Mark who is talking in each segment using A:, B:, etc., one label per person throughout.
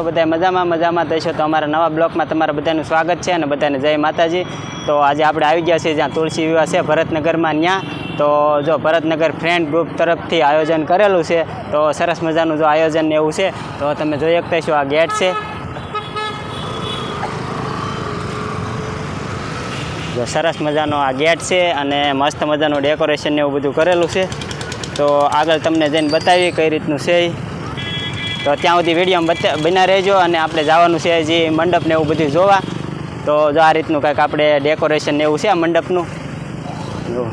A: છો બધા મજામાં મજામાં થશો તો અમારા નવા બ્લોકમાં તમારા બધાનું સ્વાગત છે અને બધાને જય માતાજી. તો આજે આપણે આવી ગયા છીએ જ્યાં તુલસી વિવાહ છે ભરતનગરમાં ત્યાં તો જો ભરતનગર ફ્રેન્ડ ગ્રુપ તરફથી આયોજન કરેલું છે, તો સરસ મજાનું જો આયોજન એવું છે, તો તમે જોઈ શકતા છો આ ગેટ છે. જો સરસ મજાનો આ ગેટ છે અને મસ્ત મજાનું ડેકોરેશન ને એવું બધું કરેલું છે. તો આગળ તમને જઈને બતાવીએ કઈ રીતનું છે. તો ત્યાં સુધી વિડીયોમાં બના રહેજો અને આપણે જવાનું છે હજી મંડપ ને એવું બધું જોવા. તો જો આ રીતનું કંઈક આપણે ડેકોરેશન ને એવું છે મંડપનું. જો.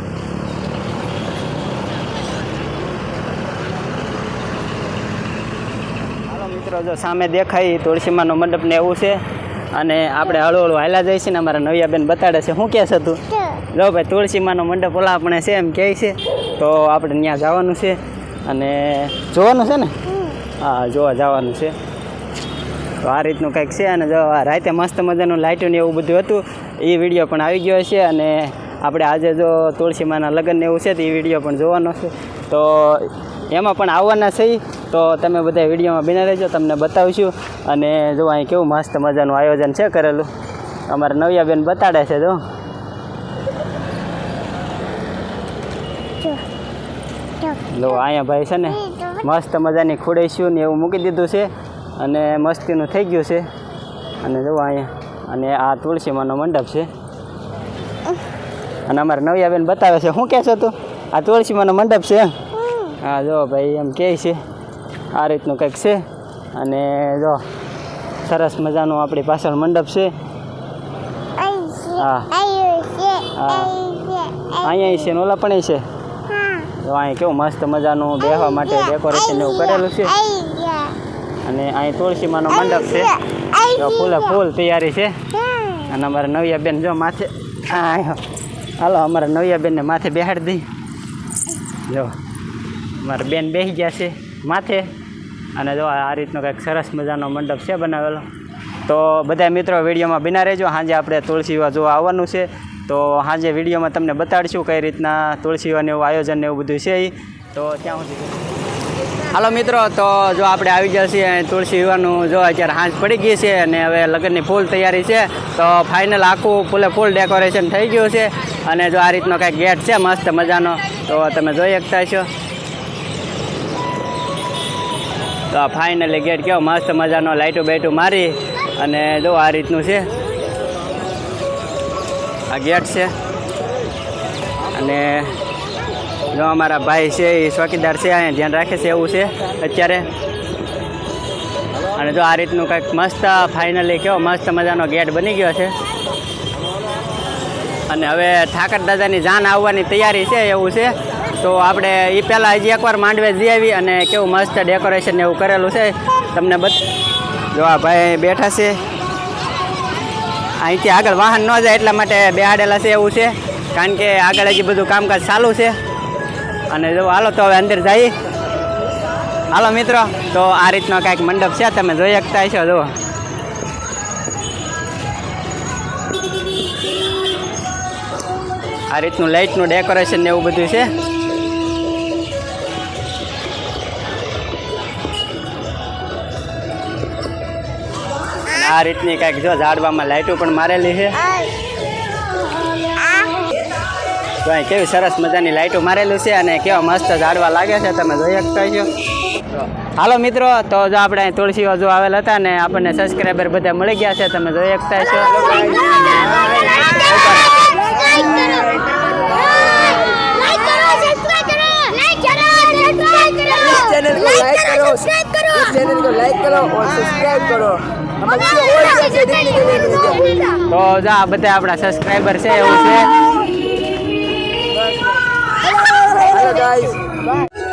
A: હાલો મિત્રો, જો સામે દેખાય તુલસીમાનો મંડપ ને એવું છે. અને આપણે હળવું હાલ્યા જઈએ છીએ ને અમારા નવિયાબેન બતાડે છે. શું કહેશે તું? જો ભાઈ, તુલસીમાનો મંડપ ઓલા આપણે છે એમ કહે છે. તો આપણે ત્યાં જવાનું છે. અને જોવાનું છે ને? હા જોવા જવાનું છે. તો આ રીતનું કંઈક છે અને જો આ રાતે મસ્ત મજાનું લાઇટું ને એવું બધું હતું એ વીડિયો પણ આવી ગયો છે અને આપણે આજે જો તુલસીમાના લગ્ન એવું છે તો એ વીડિયો પણ જોવાનો છે. તો એમાં પણ આવવાના છે તો તમે બધા વિડીયોમાં બિના રહેજો તમને બતાવીશું. અને જો અહીં કેવું મસ્ત મજાનું આયોજન છે કરેલું. અમારા નવિયાબેન બતાડે છે જો. લો અહીંયા ભાઈ છે ને. મસ્ત મજાની ખોડેસ્યું ને એવું મૂકી દીધું છે. અને મસ્તીનું થઈ ગયું છે. અને જુઓ અહીંયા અને આ તુલસીમાનો મંડપ છે. અને અમારા નવિયાબેન બતાવે છે. શું કહે છે તું? આ તુલસીમાનો મંડપ છે હા જો ભાઈ એમ કહે છે. આ રીતનું કંઈક છે. અને જો સરસ મજાનું આપણી પાછળ મંડપ છે. હા. અહીંયા છે ને ઓલા પણ છે. તો અહીં કેવું મસ્ત મજાનું બેહવા માટે ડેકોરેશન એવું કરેલું છે. અને અહીં તુલસીમાંનો મંડપ છે. જો ફૂલે ફૂલ તૈયારી છે. અને અમારા નવિયાબેન જો માથે. હાલો અમારા નવિયાબેનને માથે બેહાડી દઈ. જો અમારા બેન બેસી ગયા છે માથે. અને જો આ રીતનો કંઈક સરસ મજાનો મંડપ છે બનાવેલો. તો બધા મિત્રો વિડીયોમાં બિના રહેજો. સાંજે આપણે તુલસી જોવા આવવાનું છે. તો સાંજે વિડીયોમાં તમને બતાડીશું કઈ રીતના તુલસી એવું આયોજન ને એવું બધું છે તો ત્યાં સુધી હાલો મિત્રો, તો જો આપણે આવી ગયા છીએ તુલસી વિવાહનું, જો અત્યારે હાંજ પડી ગઈ છે અને હવે લગ્નની ફૂલ તૈયારી છે, તો ફાઇનલ આખું ફૂલે ફૂલ ડેકોરેશન થઈ ગયું છે અને જો આ રીતનો કાંઈક ગેટ છે, મસ્ત મજાનો, તો તમે જોઈ શકતા છો તો ફાઇનલી ગેટ કેવો મસ્ત મજાનો લાઇટો બાઇટો મારી અને જો આ રીતનું છે. આ ગેટ છે. અને જો અમારા ભાઈ છે, એ ચોકીદાર છે, અહીંયા ધ્યાન રાખે છે એવું છે અત્યારે. અને જો આ રીતનું કંઈક મસ્ત ફાઇનલી કેવો મસ્ત મજાનો ગેટ બની ગયો છે. અને હવે ઠાકર દાદાની જાન આવવાની તૈયારી છે એવું છે. તો આપણે એ પહેલાં હજી એકવાર માંડવે જઈ આવી અને કેવું મસ્ત ડેકોરેશન એવું કરેલું છે. તમને બત જો આ ભાઈ બેઠા છે. અહીંથી આગળ વાહન ન જાય એટલા માટે બેહાડેલા છે એવું છે. કારણ કે આગળ હજી બધું કામકાજ ચાલુ છે. અને જો હાલો તો હવે અંદર જઈએ. હાલો મિત્રો, તો આ રીતનો કાંઈક મંડપ છે, તમે જોઈ શકતા છો જુઓ. આ રીતનું લાઇટનું ડેકોરેશન ને એવું બધું છે. આ રીતની કાંઈક જો ઝાડવામાં લાઇટો પણ મારેલી છે તો અહીં કેવી સરસ મજાની લાઇટો મારેલું છે અને કેવા મસ્ત ઝાડવા લાગે છે તમે જોઈ શકતા છો તો હાલો મિત્રો તો જો આપણે અહીં તુલસીઓ જો આવેલા હતા ને આપણને સબસ્ક્રાઈબર બધા મળી ગયા છે તમે જોઈ શકતા છો
B: चैनल को लाइक करो इस चैनल को लाइक करो और सब्सक्राइब करो
A: તો જા બધા આપણા સબસ્ક્રાઈબર છે એવું છે.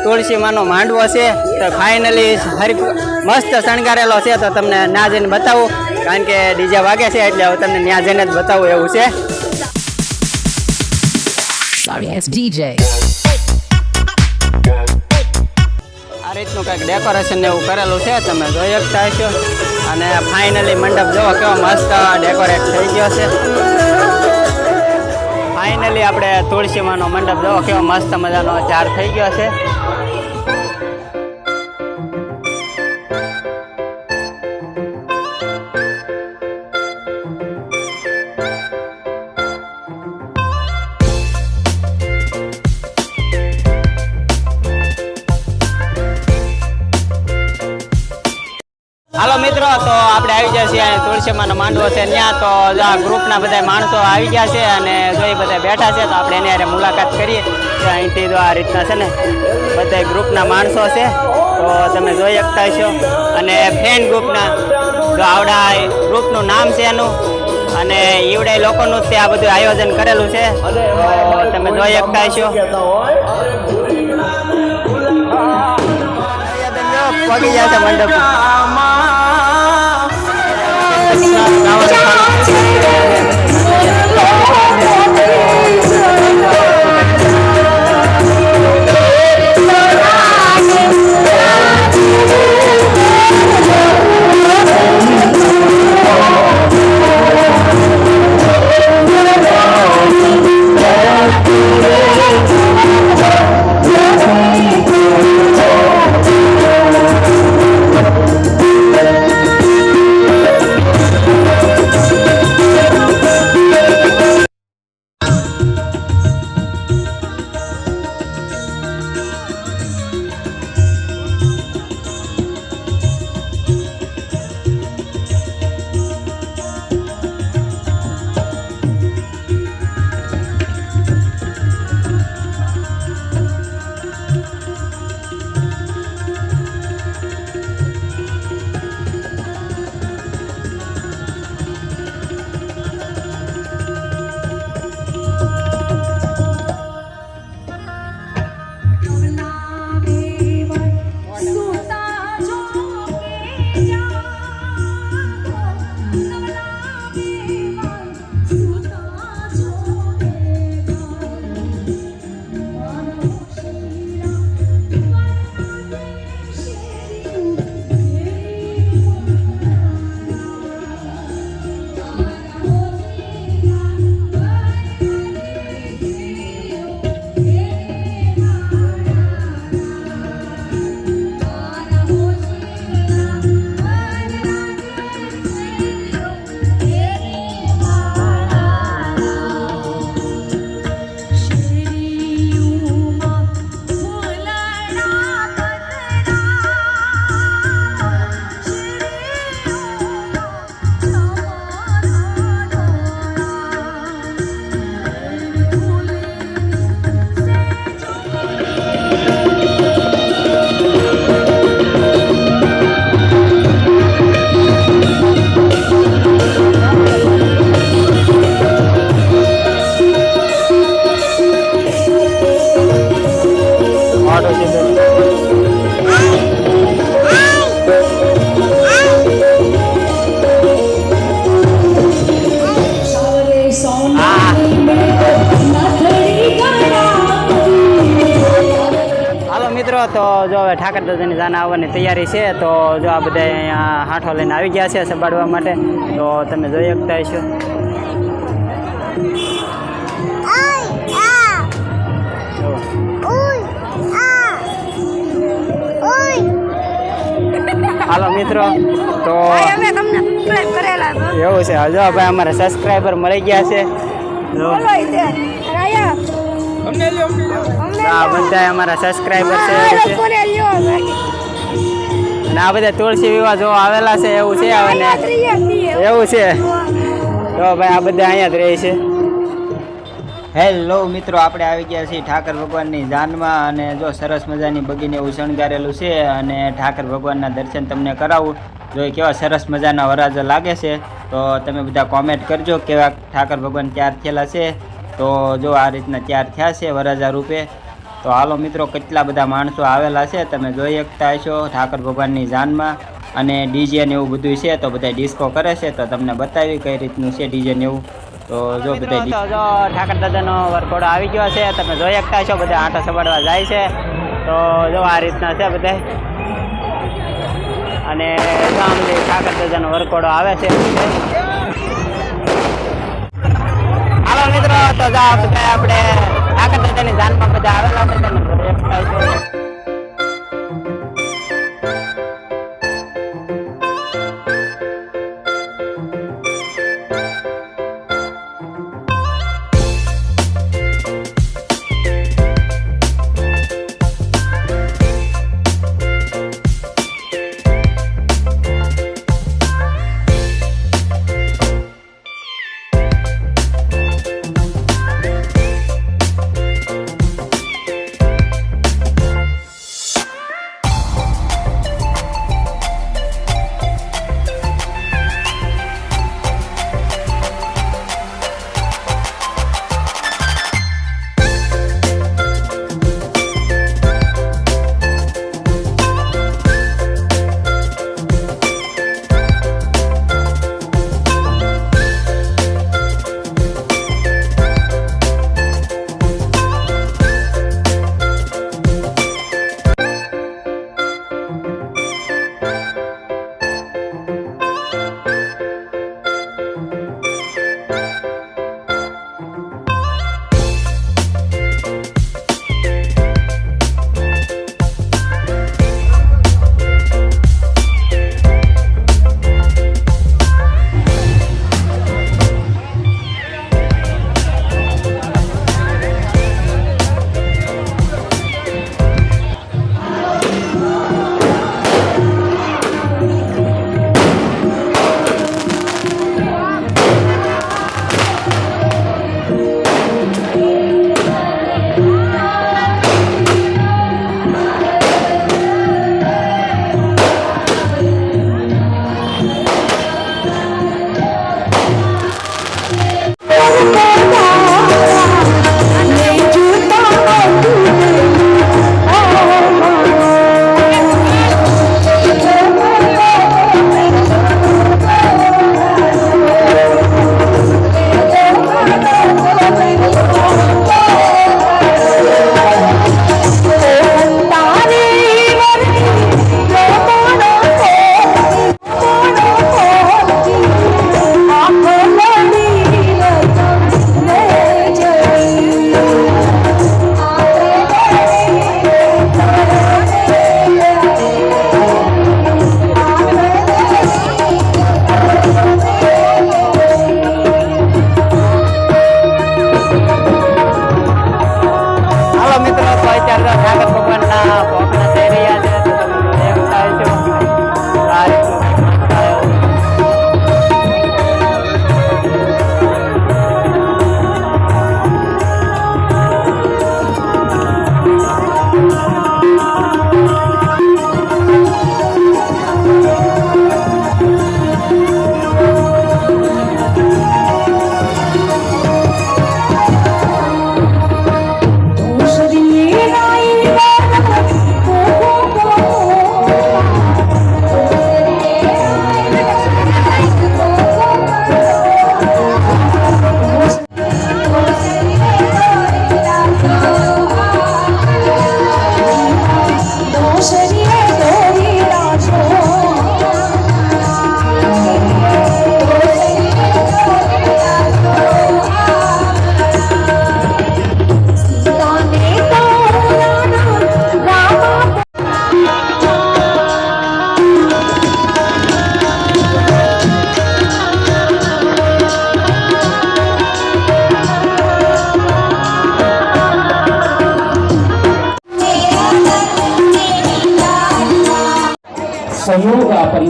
B: તુલસી
A: માનો માંડવો છે તો ફાઇનલી હરી મસ્ત શણગારેલો છે તો તમને ના જઈને બતાવું. કારણ કે ડીજે વાગે છે એટલે હવે તમને ત્યાં જઈને જ બતાવું એવું છે.
C: Sorry, it's DJ.
A: રીતનું કંઈક ડેકોરેશન ને એવું કરેલું છે, તમે જોઈ શકતા હશો. અને ફાઇનલી મંડપ જોવો કેવો મસ્ત ડેકોરેટ થઈ ગયો છે. ફાઇનલી આપણે તુલસીમાંનો મંડપ જોવો કેવો મસ્ત મજાનો ચાર થઈ ગયો છે. મિત્રો, તો આપણે આવી ગયા છીએ તુલસીમાનો માંડવો છે ત્યાં. તો ગ્રુપના બધા માણસો આવી ગયા છે અને જો એ બધા બેઠા છે, તો આપણે એની મુલાકાત કરીએ. તો અહીંથી આ રીતના છે ને, બધા ગ્રુપના માણસો છે. તો તમે જોઈ શકતા છો અને ફ્રેન્ડ ગ્રુપના તો આવડા ગ્રુપનું નામ છે એનું. અને ઈવડે લોકોનું તે આ બધું આયોજન કરેલું છે. તમે જોઈ શકતા છો પગી ગયા છે મંડપ ઓટો હવે ઠાકર દાદાની જાન આવવાની તૈયારી છે તો જો આ બધા અહીંયા હાંઠો લઈને આવી ગયા છે સબાડવા માટે તો તમે જોઈ શકતા હશો. હાલો મિત્રો તો
D: અમે તમને સબસ્ક્રાઇબ કરેલા છો.
A: એવું છે. હજુ ભાઈ અમારા સબસ્ક્રાઈબર મળી ગયા છે. આ બધા અમારા સબસ્ક્રાઈબર છે અને આ બધા તુલસી વિવાહ જો આવેલા છે એવું છે એવું છે? તો ભાઈ આ બધા અહીંયા જ રહે છે. હેલો મિત્રો આપણે આવી ગયા છીએ ઠાકર ભગવાનની જાનમાં અને જો સરસ મજાની બગીને એવું શણગારેલું છે અને ઠાકર ભગવાનના દર્શન તમને કરાવું. જો એ કેવા સરસ મજાના વરાજો લાગે છે તો તમે બધા કોમેન્ટ કરજો કેવા ઠાકર ભગવાન તૈયાર થયેલા છે. તો જો આ રીતના તૈયાર થયા છે વરાજા રૂપે તો હાલો મિત્રો કેટલા બધા માણસો આવેલા છે તમે જોઈ શકતા હશો ઠાકર ભગવાનની જાનમાં. અને ડીજે ને એવું બધું છે તો બધા ડિસ્કો કરે છે તો તમને બતાવી કઈ રીતનું છે ડીજે ને એવું. તો જો બધા જો ઠાકર દાદાનો વરઘોડો આવી ગયો છે તમે જોઈ શકતા છો બધા આંટો સપાડવા જાય છે. તો જો આ રીતના છે બધા અને સામે ઠાકર દાદાનો વરઘોડો આવે છે. હાલો મિત્રો તો જા આપણે ઠાકર દાદાની જાનમાં બધા આવેલા છે. તમે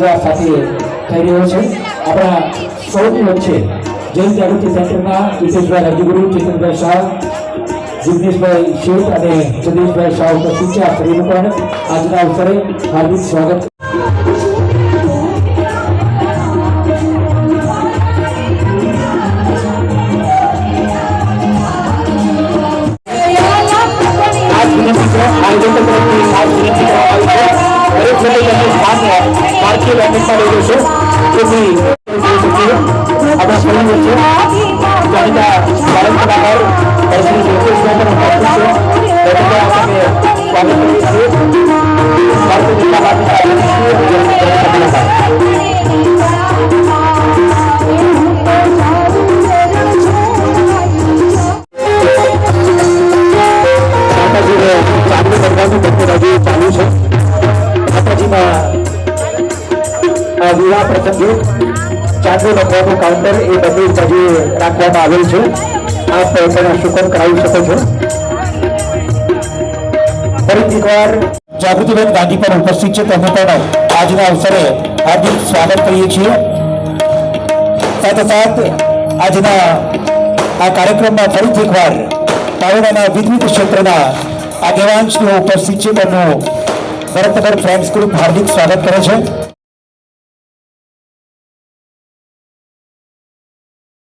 E: પરિવાર સાથે થઈ રહ્યો છે. આપણા સૌની વચ્ચે જૈન જાગૃતિ સેન્ટરના જીતેશભાઈ રાજગુરુ, ચેતનભાઈ શાહ, જિગ્નેશભાઈ શેઠ અને જગદીશભાઈ શાહ ઉપસ્થિત છે. આ સર્વેનું પણ આજના અવસરે હાર્દિક સ્વાગત. છીએ ભારતીય છે તેથી અધ્યક્ષ શ્રી માતાજીને ચાંદની કરવાનું બંને હજી ચાલુ છે માતાજીના આ વિવાહ પ્રસંગે ચાંદની લખવાનું કાઉન્ટર એ બધું સજી રાખવામાં આવેલ છે. આપ પણ શુકન કરાવી શકો છો. ફરીથી એકવાર જાગૃતિબેન ગાંધી પણ ઉપસ્થિત છે. તેમને પણ આજના અવસરે હાર્દિક સ્વાગત કરીએ છીએ. સાથે સાથે આજના આ કાર્યક્રમમાં ફરીથી એકવાર પાવડાના વિદ્યુત ક્ષેત્રના આગેવાન શ્રીઓ ઉપસ્થિત છે. તેમનું ભરતનગર ફ્રેન્ડ્સ ગ્રુપ હાર્દિક સ્વાગત કરે છે.